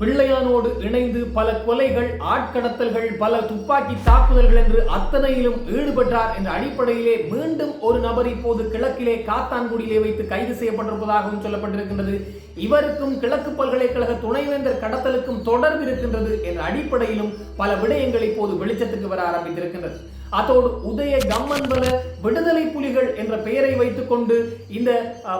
பிள்ளையானோடு இணைந்து பல கொலைகள் ஆட்கடத்தல்கள் பல துப்பாக்கி தாக்குதல்கள் என்று அத்தனையிலும் ஈடுபட்டார் என்ற அடிப்படையிலே மீண்டும் ஒரு நபர் இப்போது கிழக்கிலே காத்தான்குடியிலே வைத்து கைது செய்யப்பட்டிருப்பதாகவும் சொல்லப்பட்டிருக்கின்றது. இவருக்கும் கிழக்கு பல்கலைக்கழக துணைவேந்தர் கடத்தலுக்கும் தொடர்பு இருக்கின்றது என்ற அடிப்படையிலும் பல விடயங்கள் இப்போது வெளிச்சத்துக்கு வர ஆரம்பித்திருக்கின்றது. அதோடு உதய கம்மன்பல விடுதலை புலிகள் என்ற பெயரை வைத்துக்கொண்டு இந்த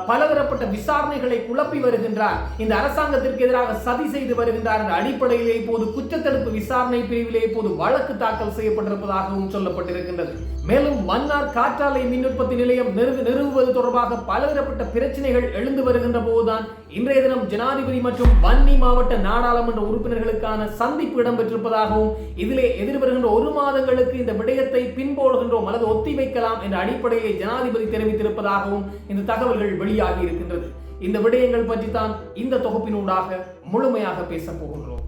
பலதரப்பட்ட விசாரணைகளை குழப்பி வருகின்றார். இந்த அரசாங்கத்திற்கு எதிராக சதி செய்து வருகின்றார் என்ற அடிப்படையிலே இப்போது குற்றத்தடுப்பு விசாரணை பிரிவிலே இப்போது வழக்கு தாக்கல் செய்யப்பட்டிருப்பதாகவும் சொல்லப்பட்டிருக்கின்றது. மேலும் மன்னார் காற்றாலை மின் உற்பத்தி நிலையம் நிறுவு நிறுவுவது தொடர்பாக பலதரப்பட்ட பிரச்சனைகள் எழுந்து வருகின்ற போதுதான் இன்றைய தினம் ஜனாதிபதி மற்றும் வன்னி மாவட்ட நாடாளுமன்ற உறுப்பினர்களுக்கான சந்திப்பு இடம்பெற்றிருப்பதாகவும் இதிலே எதிர்வருகின்ற ஒரு மாதங்களுக்கு இந்த விடயத்தை பின்போடுகின்றோம் அல்லது ஒத்தி வைக்கலாம் என்ற அடிப்படையை ஜனாதிபதி தெரிவித்திருப்பதாகவும் இந்த தகவல்கள் வெளியாகி இருக்கின்றது. இந்த விடயங்கள் பற்றி தான் இந்த தொகுப்பினூடாக முழுமையாக பேசப் போகின்றோம்.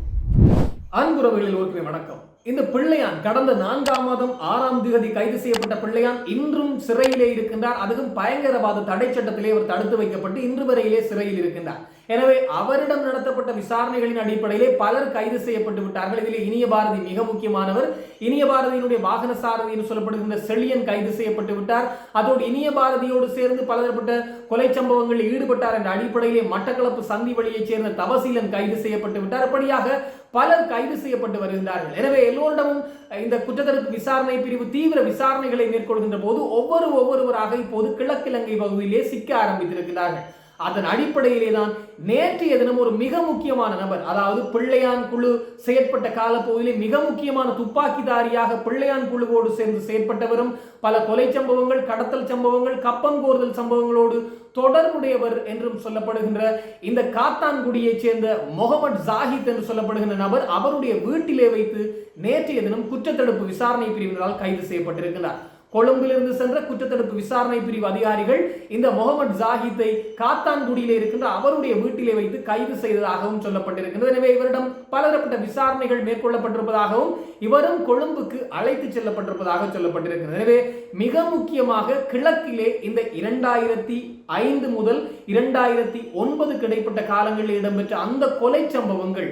அன்புறவுகளில் ஒரு வணக்கம். இந்த பிள்ளையான் கடந்த நான்காம் மாதம் ஆறாம் திகதி கைது செய்யப்பட்ட பிள்ளையான் இன்றும் சிறையிலே இருக்கின்றார். அதுவும் பயங்கரவாத தடை சட்டத்திலே அவர் தடுத்து வைக்கப்பட்டு இன்று வரையிலே சிறையில் இருக்கின்றார். எனவே அவரிடம் நடத்தப்பட்ட விசாரணைகளின் அடிப்படையிலே பலர் கைது செய்யப்பட்டு விட்டார்கள். இதிலே இனிய பாரதி மிக முக்கியமானவர். இனிய பாரதியினுடைய வாகன சாரதி என்று சொல்லப்படுகின்ற செழியன் கைது செய்யப்பட்டு விட்டார். அதோடு இனிய பாரதியோடு சேர்ந்து பலதரப்பட்ட கொலை சம்பவங்களில் ஈடுபட்டார் என்ற அடிப்படையிலே மட்டக்களப்பு சந்தி வழியைச் சேர்ந்த தவசீலன் கைது செய்யப்பட்டு விட்டார். அப்படியாக பலர் கைது செய்யப்பட்டு வருகின்றார்கள். எனவே எல்லோரிடமும் இந்த குற்றத்தடுப்பு விசாரணை பிரிவு தீவிர விசாரணைகளை மேற்கொள்கின்ற போது ஒவ்வொரு ஒவ்வொருவராக இப்போது கிழக்கிழங்கை பகுதியிலே சிக்க ஆரம்பித்திருக்கிறார்கள் அதன் அடிப்படையிலே தான் நேற்றைய தினம் ஒரு மிக முக்கியமான நபர் அதாவது பிள்ளையான் குழு செயற்பட்ட காலப்பகுதியிலே மிக முக்கியமான துப்பாக்கிதாரியாக பிள்ளையான் குழுவோடு சேர்ந்து செயற்பட்டவரும் பல கொலை சம்பவங்கள் கடத்தல் சம்பவங்கள் கப்பங்கோர்தல் சம்பவங்களோடு தொடர்புடையவர் என்றும் சொல்லப்படுகின்ற இந்த காத்தான்குடியைச் சேர்ந்த முகமது ஜாஹித் என்று சொல்லப்படுகின்ற நபர் அவருடைய வீட்டிலே வைத்து நேற்றைய தினம் குற்றத்தடுப்பு விசாரணை பிரிவினரால் கைது செய்யப்பட்டிருக்கிறார். கொழும்பிலிருந்து சென்ற குற்றத்தடுப்பு விசாரணை பிரிவு அதிகாரிகள் இந்த முகமது ஜாகித்தை காத்தான்குடியிலே இருக்கின்ற அவருடைய வீட்டிலே வைத்து கைது செய்ததாகவும் சொல்லப்பட்டிருக்கிறது எனவே இவரிடம் பலதரப்பட்ட விசாரணைகள் மேற்கொள்ளப்பட்டிருப்பதாகவும் இவரும் கொழும்புக்கு அழைத்து செல்லப்பட்டிருப்பதாக சொல்லப்பட்டிருக்கிறது எனவே மிக முக்கியமாக கிழக்கிலே இந்த இரண்டாயிரத்தி ஐந்து முதல் இரண்டாயிரத்தி ஒன்பதுக்கு இடைப்பட்ட காலங்களில் இடம்பெற்ற அந்த கொலை சம்பவங்கள்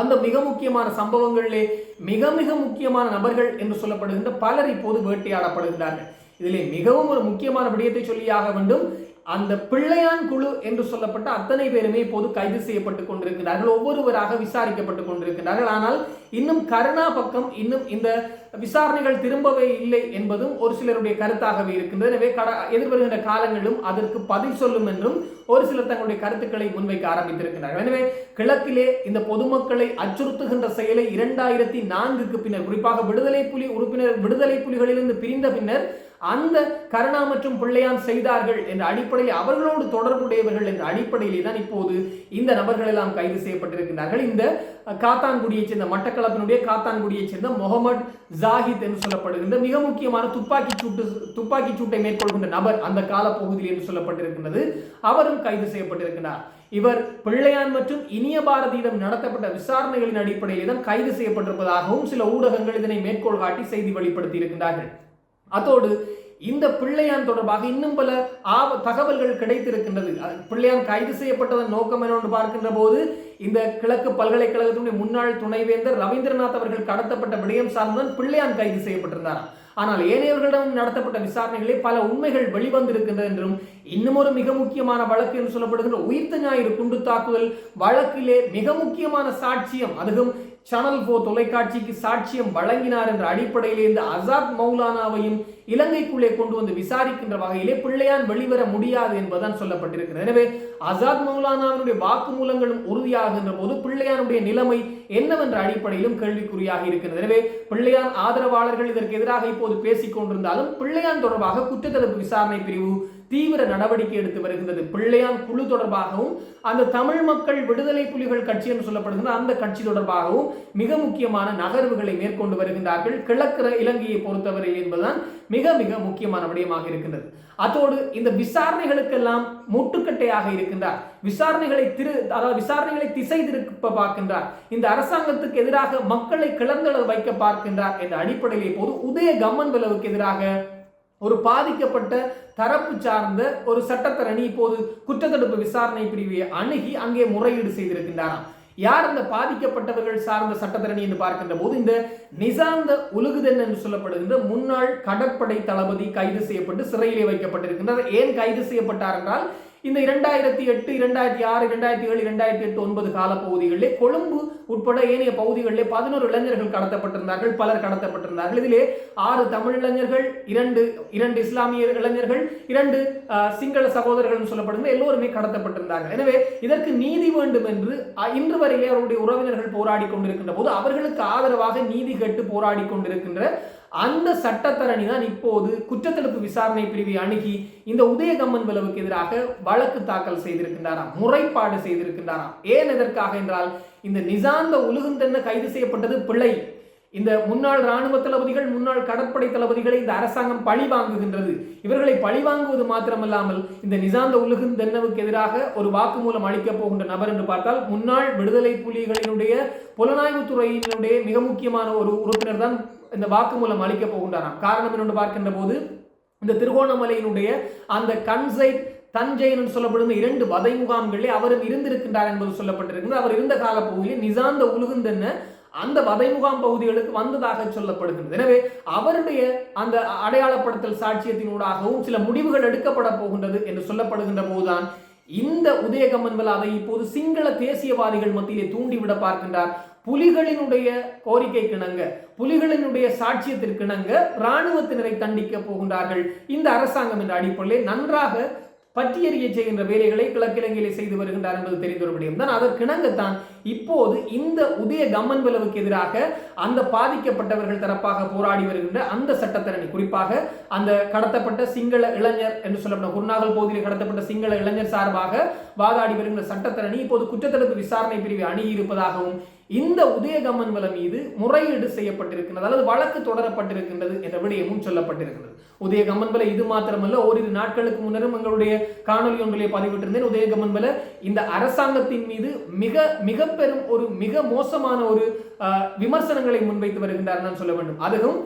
அந்த மிக முக்கியமான சம்பவங்களிலே மிக மிக முக்கியமான நபர்கள் என்று சொல்லப்படுகின்ற பலர் இப்போது வேட்டையாடப்படுகின்றார்கள். இதிலே மிகவும் ஒரு முக்கியமான விடயத்தை சொல்லியாக வேண்டும். அந்த பிள்ளையான் குழு என்று சொல்லப்பட்ட அத்தனை பேருமே இப்போது கைது செய்யப்பட்டு கொண்டிருக்கிறார்கள். ஒவ்வொருவராக விசாரிக்கப்பட்டு கொண்டிருக்கிறார்கள். ஆனால் இன்னும் கருணா பக்கம் இன்னும் இந்த விசாரணைகள் திரும்பவே இல்லை என்பதும் ஒரு சிலருடைய கருத்தாகவே இருக்கின்றது. எனவே கட எதிர்வருகின்ற காலங்களிலும் அதற்கு பதில் சொல்லும் என்றும் ஒரு சிலர் தங்களுடைய கருத்துக்களை முன்வைக்க ஆரம்பித்திருக்கிறார்கள். எனவே கிழக்கிலே இந்த பொதுமக்களை அச்சுறுத்துகின்ற செயலை இரண்டாயிரத்தி நான்குக்கு பின்னர் குறிப்பாக விடுதலை புலி உறுப்பினர் விடுதலை புலிகளிலிருந்து பிரிந்த பின்னர் அந்த கருணா மற்றும் பிள்ளையான் செய்தார்கள் என்ற அடிப்படையில் அவர்களோடு தொடர்புடையவர்கள் என்ற அடிப்படையிலே தான் இப்போது இந்த நபர்கள் எல்லாம் கைது செய்யப்பட்டிருக்கிறார்கள். இந்த காத்தான்குடியைச் சேர்ந்த மட்டக்களப்பினுடைய காத்தான்குடியைச் சேர்ந்த முகமது ஜாஹித் என்று சொல்லப்படுகின்ற மிக முக்கியமான துப்பாக்கி சூட்டு துப்பாக்கி சூட்டை மேற்கொள்கின்ற நபர் அந்த காலப்பகுதியில் என்று சொல்லப்பட்டிருக்கின்றது. அவரும் கைது செய்யப்பட்டிருக்கிறார். இவர் பிள்ளையான் மற்றும் இனிய பாரதியிடம் நடத்தப்பட்ட விசாரணைகளின் அடிப்படையில் தான் கைது செய்யப்பட்டிருப்பதாகவும் சில ஊடகங்கள் இதனை மேற்கோள் காட்டி செய்தி வெளிப்படுத்தி இருக்கின்றார்கள் அதோடு இந்த பிள்ளையான் தொடர்பாக இன்னும் பல ஆவ தகவல்கள் கிடைத்திருக்கின்றது. பிள்ளையான் கைது செய்யப்பட்டதன் நோக்கம் என்னவென்று பார்க்கின்ற போது இந்த கிழக்கு பல்கலைக்கழகத்தினுடைய முன்னாள் துணைவேந்தர் ரவீந்திரநாத் அவர்கள் கடத்தப்பட்ட விடயம் சார்ந்துதான் பிள்ளையான் கைது செய்யப்பட்டிருந்தாராம். ஆனால் ஏனையவர்களிடம் நடத்தப்பட்ட விசாரணைகளில் பல உண்மைகள் வெளிவந்திருக்கின்றன என்றும் இன்னும் ஒரு மிக முக்கியமான வழக்கு என்று சொல்லப்படுகின்ற உயிர்த்த ஞாயிறு குண்டு தாக்குதல் வழக்கிலே மிக முக்கியமான சாட்சியம். அதுவும் சேனல் போ தொலைக்காட்சிக்கு சாட்சியம் வழங்கினார் என்ற அடிப்படையிலே இந்த அசாத் மௌலானாவையும் இலங்கைக்குள்ளே கொண்டு வந்து விசாரிக்கின்ற வகையிலே பிள்ளையான் வெளிவர முடியாது என்பதுதான் சொல்லப்பட்டிருக்கிறது. எனவே அசாத் மௌலானாவினுடைய வாக்குமூலங்களும் உறுதியாகின்ற போது பிள்ளையானுடைய நிலைமை என்னவென்ற அடிப்படையிலும் கேள்விக்குறியாக இருக்கிறது. எனவே பிள்ளையான் ஆதரவாளர்கள் இதற்கு எதிராக இப்போது பேசிக் கொண்டிருந்தாலும் பிள்ளையான் தொடர்பாக குற்றத்தடுப்பு விசாரணை பிரிவு தீவிர நடவடிக்கை எடுத்து வருகின்றது. பிள்ளையான் குழு தொடர்பாகவும் அந்த தமிழ் மக்கள் விடுதலை புலிகள் கட்சி என்று சொல்லப்படுகின்ற அந்த கட்சி தொடர்பாகவும் மிக முக்கியமான நகர்வுகளை மேற்கொண்டு வருகின்றார்கள். கிழக்கிற இலங்கையை பொறுத்தவரை என்பதுதான் மிக மிக முக்கியமான விடயமாக இருக்கின்றது. அதோடு இந்த விசாரணைகளுக்கெல்லாம் முட்டுக்கட்டையாக இருக்கின்றார். விசாரணைகளை திரு அதாவது விசாரணைகளை திசை திருப்ப பார்க்கின்றார். இந்த அரசாங்கத்துக்கு எதிராக மக்களை கிளர்ந்தள வைக்க பார்க்கின்றார் என்ற அடிப்படையிலே இப்போது உதய கம்மன் விளவுக்கு எதிராக ஒரு பாதிக்கப்பட்ட தரப்பு சார்ந்த ஒரு சட்டத்தரணி இப்போது குற்றத்தடுப்பு விசாரணை பிரிவை அணுகி அங்கே முறையீடு செய்திருக்கின்றாராம். யார் அந்த பாதிக்கப்பட்டவர்கள் சார்ந்த சட்டத்தரணி என்று பார்க்கின்ற போது இந்த நிசாந்த உலுகுதன் என்று சொல்லப்படுகின்ற முன்னாள் கடற்படை தளபதி கைது செய்யப்பட்டு சிறையிலே வைக்கப்பட்டிருக்கின்றார். ஏன் கைது செய்யப்பட்டார் என்றால் இந்த இரண்டாயிரத்தி எட்டு இரண்டாயிரத்தி ஆறு இரண்டாயிரத்தி ஏழு இரண்டாயிரத்தி எட்டு ஒன்பது கால பகுதிகளிலே கொழும்பு உட்பட ஏனைய பகுதிகளிலே பதினோரு இளைஞர்கள் கடத்தப்பட்டிருந்தார்கள் பலர் கடத்தப்பட்டிருந்தார்கள். இதிலே ஆறு தமிழ் இளைஞர்கள் இரண்டு இரண்டு இஸ்லாமிய இளைஞர்கள் இரண்டு அஹ், சிங்கள சகோதரர்கள் சொல்லப்படுங்க எல்லோருமே கடத்தப்பட்டிருந்தார்கள். எனவே இதற்கு நீதி வேண்டும் என்று அஹ், இன்று வரையிலே அவருடைய உறவினர்கள் போராடி கொண்டிருக்கின்ற போது அவர்களுக்கு ஆதரவாக நீதி கேட்டு போராடி கொண்டிருக்கின்ற அந்த சட்டத்தரணி தான் இப்போது குற்றத்தடுப்பு விசாரணை பிரிவை அணுகி இந்த உதயகம்மன் விளவுக்கு எதிராக வழக்கு தாக்கல் செய்திருக்கின்றாராம் முறைப்பாடு செய்திருக்கின்றாராம். ஏன் எதற்காக என்றால் இந்த நிசாந்த உலுகுந்தென்ன கைது செய்யப்பட்டது பிழை இந்த முன்னாள் ராணுவ தளபதிகள் முன்னாள் கடற்படை தளபதிகளை இந்த அரசாங்கம் பழி வாங்குகின்றது. இவர்களை பழி வாங்குவது மாத்திரமல்லாமல் இந்த நிசாந்த உலகின் தென்னவுக்கு எதிராக ஒரு வாக்குமூலம் அளிக்கப் போகின்ற நபர் என்று பார்த்தால் முன்னாள் விடுதலை புலிகளினுடைய புலனாய்வு துறையினுடைய மிக முக்கியமான ஒரு உறுப்பினர் தான் இந்த வாக்குமூலம் அளிக்கப் போகின்றாராம். காரணம் என்னென்று பார்க்கின்ற போது இந்த திருகோணமலையினுடைய அந்த கன்சைட் தஞ்சைன் என்று சொல்லப்படும் இரண்டு வதை முகாம்களே அவரும் இருந்திருக்கின்றார் என்பது சொல்லப்பட்டிருக்கிறது. அவர் இருந்த கால பகுதியில் நிசாந்த உலுகுந்தென்ன அந்த வதை முகாம் பகுதிகளுக்கு வந்ததாக சொல்லப்படுகின்றது. எனவே அவருடைய அந்த அடையாளப்படுத்தல் சாட்சியத்தினூடாகவும் சில முடிவுகள் எடுக்கப்பட போகின்றது என்று சொல்லப்படுகின்ற போதுதான் இந்த உதயகம்மன்வல் அதை இப்போது சிங்கள தேசியவாதிகள் மத்தியிலே தூண்டிவிட பார்க்கின்றார். புலிகளினுடைய கோரிக்கைக்கிணங்க புலிகளினுடைய சாட்சியத்திற்கிணங்க இராணுவத்தினரை தண்டிக்க போகின்றார்கள். இந்த அரசாங்கம் என்ற அடிப்படையில் நன்றாக பற்றியறிய செய்கின்ற வேலைகளை கிழக்கிழங்கையிலே செய்து வருகின்றார் என்பது தெரிந்த ஒரு விடயம் தான் அதற்கிணங்கத்தான் இப்போது இந்த உதய கம்மன் விளவுக்கு எதிராக அந்த பாதிக்கப்பட்டவர்கள் தரப்பாக போராடி வருகின்ற அந்த சட்டத்தரணி குறிப்பாக அந்த கடத்தப்பட்ட சிங்கள இளைஞர் என்று சொல்லப்பட்ட குருநாகல் பகுதியில் கடத்தப்பட்ட சிங்கள இளைஞர் சார்பாக வாதாடி வருகின்ற சட்டத்தரணி இப்போது குற்றத்தடுப்பு விசாரணை பிரிவு அணுகியிருப்பதாகவும் இந்த உதயகம்மன் வல மீது முறையீடு செய்யப்பட்டிருக்கின்றது அல்லது வழக்கு தொடரப்பட்டிருக்கின்றது என்ற விடயமும் சொல்லப்பட்டிருக்கிறது உதயகம்மன் வல இது மாத்திரமல்ல ஓரிரு நாட்களுக்கு முன்னரும் எங்களுடைய காணொலி ஒன்றிலே பதிவிட்டிருந்தேன். உதயகம்மன் வல இந்த அரசாங்கத்தின் மீது மிக மிக பெரும் ஒரு மிக மோசமான ஒரு விமர்சனங்களை முன்வைத்து வருகின்றார் நான் சொல்ல வேண்டும். அதுவும்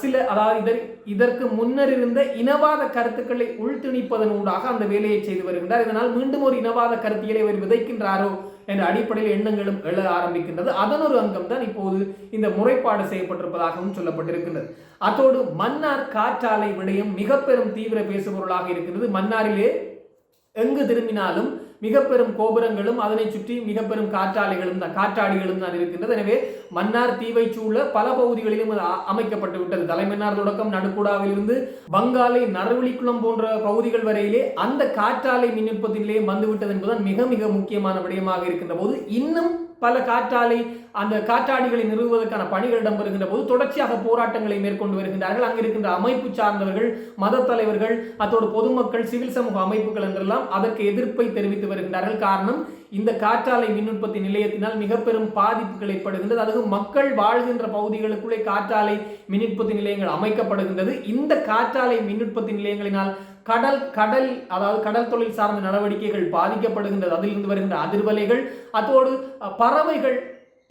சில அதாவது இதற் இதற்கு முன்னர் இருந்த இனவாத கருத்துக்களை உள்திணிப்பதனூடாக அந்த வேலையை செய்து வருகின்றார். இதனால் மீண்டும் ஒரு இனவாத கருத்தியலை அவர் விதைக்கின்றாரோ என்ற அடிப்படையில் எண்ணங்களும் எழ ஆரம்பிக்கின்றது. அதன் ஒரு அங்கம் தான் இப்போது இந்த முறைப்பாடு செய்யப்பட்டிருப்பதாகவும் சொல்லப்பட்டிருக்கின்றது. அத்தோடு மன்னார் காற்றாலை விடயம் மிக பெரும் தீவிர பேசுபொருளாக இருக்கின்றது மன்னாரிலே எங்கு திரும்பினாலும் மிக பெரும் கோபுரங்களும் அதனை சுற்றி மிக பெரும் காற்றாலைகளும் தான் காற்றாடிகளும் தான் இருக்கின்றது. எனவே மன்னார் தீவை சூழ பல பகுதிகளிலும் அமைக்கப்பட்டு விட்டது. தலைமன்னார் தொடக்கம் நடுக்குடாவிலிருந்து வங்காளை நரவழிக்குளம் போன்ற பகுதிகள் வரையிலே அந்த காற்றாலை மின் உற்பத்தி நிலையம் வந்துவிட்டது என்பதுதான் மிக மிக முக்கியமான விடயமாக இருக்கின்ற போது இன்னும் பல காற்றாலை அந்த காற்றாடிகளை நிறுவுவதற்கான பணிகள் இடம்பெறுகின்ற போது தொடர்ச்சியாக போராட்டங்களை மேற்கொண்டு வருகின்றார்கள். அங்கு இருக்கின்ற அமைப்பு சார்ந்தவர்கள் மத தலைவர்கள் அத்தோடு பொதுமக்கள் சிவில் சமூக அமைப்புகள் என்றெல்லாம் அதற்கு எதிர்ப்பை தெரிவித்து வருகின்றார்கள். காரணம் இந்த காற்றாலை மின் உற்பத்தி நிலையத்தினால் மிக பெரும் பாதிப்புகள் ஏற்படுகின்றது. அதாவது மக்கள் வாழ்கின்ற பகுதிகளுக்குள்ளே காற்றாலை மின் உற்பத்தி நிலையங்கள் அமைக்கப்படுகின்றது. இந்த காற்றாலை மின் உற்பத்தி நிலையங்களினால் கடல் கடல் அதாவது கடல் தொழில் சார்ந்த நடவடிக்கைகள் பாதிக்கப்படுகின்றது. அதிலிருந்து வருகின்ற அதிர்வலைகள் அதோடு பறவைகள்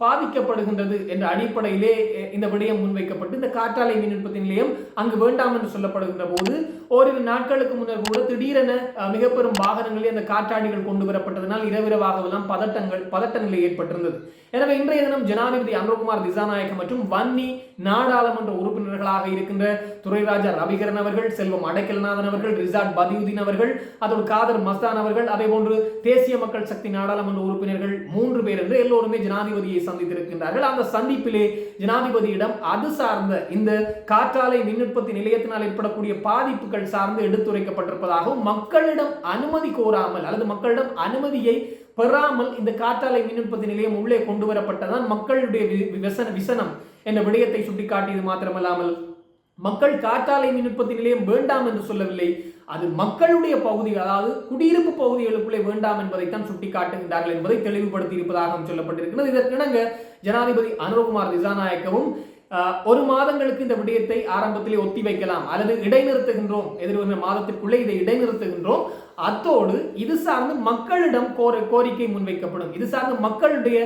பாதிக்கப்படுகின்றது என்ற அடிப்படையிலே இந்த விடயம் முன்வைக்கப்பட்டு இந்த காற்றாலை மின் உற்பத்தி நிலையம் அங்கு வேண்டாம் என்று சொல்லப்படுகின்ற போது ஓரிரு நாட்களுக்கு முன்னர் கூட திடீரென மிக பெரும் வாகனங்களில் அந்த காற்றாடிகள் கொண்டு வரப்பட்டதனால் இரவிரவாகவெல்லாம் பதட்டங்கள் பதட்ட நிலை ஏற்பட்டிருந்தது. எனவே இன்றைய தினம் ஜனாதிபதி அனுபகுமார் திசாநாயக்க மற்றும் வன்னி நாடாளுமன்ற உறுப்பினர்களாக இருக்கின்ற துரைராஜா ரவிகரன் அவர்கள் செல்வம் அடைக்கல்நாதன் அவர்கள் ரிசார்ட் பதியுதீன் அவர்கள் அதோடு காதர் மஸ்தான் அவர்கள் அதே போன்று தேசிய மக்கள் சக்தி நாடாளுமன்ற உறுப்பினர்கள் மூன்று பேர் என்று எல்லோருமே ஜனாதிபதியை சந்தித்திருக்கின்றார்கள். அந்த சந்திப்பிலே ஜனாதிபதியிடம் அது சார்ந்த இந்த காற்றாலை மின் உற்பத்தி நிலையத்தினால் ஏற்படக்கூடிய பாதிப்புகள் சார்ந்து எடுத்துரைக்கப்பட்டிருப்பதாகவும் மக்களிடம் அனுமதி கோராமல் அல்லது மக்களிடம் அனுமதியை பெறாமல் இந்த காற்றாலை மின் உற்பத்தி நிலையம் உள்ளே கொண்டு வரப்பட்டதான் மக்களுடைய விசன விசனம். என்ற விடயத்தை சுட்டிக்காட்டியது மாத்திரமல்லாமல் மக்கள் காற்றாலை மின்னுற்பத்தி நிலையம் வேண்டாம் என்று சொல்லவில்லை. அது மக்களுடைய பகுதிகள் அதாவது குடியிருப்பு பகுதிகளுக்குள்ளே வேண்டாம் என்பதைத்தான் சுட்டிக்காட்டுகின்றார்கள் என்பதை தெளிவுபடுத்தி இருப்பதாகவும் சொல்லப்பட்டிருக்கிறது. இதற்கிணங்க ஜனாதிபதி அனுரகுமார் திசாநாயக்கவும் ஒரு மாதங்களுக்கு இந்த விடயத்தை ஆரம்பத்திலே ஒத்தி வைக்கலாம் அல்லது இடைநிறுத்துகின்றோம். எதிர்வரும் மாதத்திற்குள்ளே இதை இடைநிறுத்துகின்றோம். அத்தோடு இது சார்ந்து மக்களிடம் கோரிக்கை முன்வைக்கப்படும். இது சார்ந்து மக்களுடைய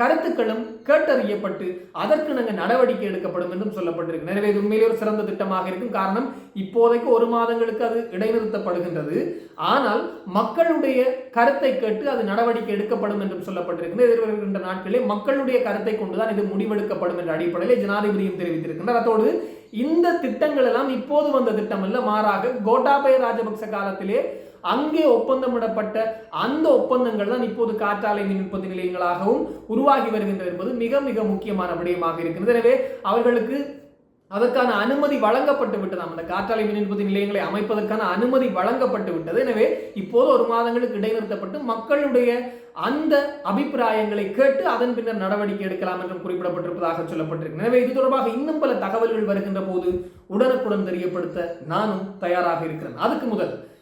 கருத்துக்களும் கேட்டறியப்பட்டு அதற்கு நாங்கள் நடவடிக்கை எடுக்கப்படும் என்றும் சொல்லப்பட்டிருக்கு. எனவே இது உண்மையிலே ஒரு சிறந்த திட்டமாக இருக்கும் காரணம் இப்போதைக்கு ஒரு மாதங்களுக்கு அது இடைநிறுத்தப்படுகின்றது. ஆனால் மக்களுடைய கருத்தை கேட்டு அது நடவடிக்கை எடுக்கப்படும் என்றும் சொல்லப்பட்டிருக்கிறது எதிர்வருகின்ற நாட்களில் மக்களுடைய கருத்தை கொண்டுதான் இது முடிவெடுக்கப்படும் என்ற அடிப்படையில் ஜனாதிபதியும் தெரிவித்திருக்கின்றார். அதோடு இந்த திட்டங்கள் எல்லாம் இப்போது வந்த திட்டம் அல்ல மாறாக கோட்டாபய ராஜபக்ச காலத்திலே அங்கே ஒப்பந்தமிடப்பட்ட அந்த ஒப்பந்தங்கள் தான் இப்போது காற்றாலை மின் உற்பத்தி நிலையங்களாகவும் உருவாகி வருகின்றது என்பது மிக மிக முக்கியமான விடயமாக இருக்கிறது. எனவே அவர்களுக்கு அதற்கான அனுமதி வழங்கப்பட்டு விட்டதாம் அந்த காற்றாலை மின் உற்பத்தி நிலையங்களை அமைப்பதற்கான அனுமதி வழங்கப்பட்டு விட்டது. எனவே இப்போது ஒரு மாதங்களுக்கு இடைநிறுத்தப்பட்டு மக்களுடைய அந்த அபிப்பிராயங்களை கேட்டு அதன் பின்னர் நடவடிக்கை எடுக்கலாம் என்றும் குறிப்பிடப்பட்டிருப்பதாக சொல்லப்பட்டிருக்கு எனவே இது தொடர்பாக இன்னும் பல தகவல்கள் வருகின்ற போது உடனுக்குடன் தெரியப்படுத்த நானும் தயாராக இருக்கிறேன். அதுக்கு முதல்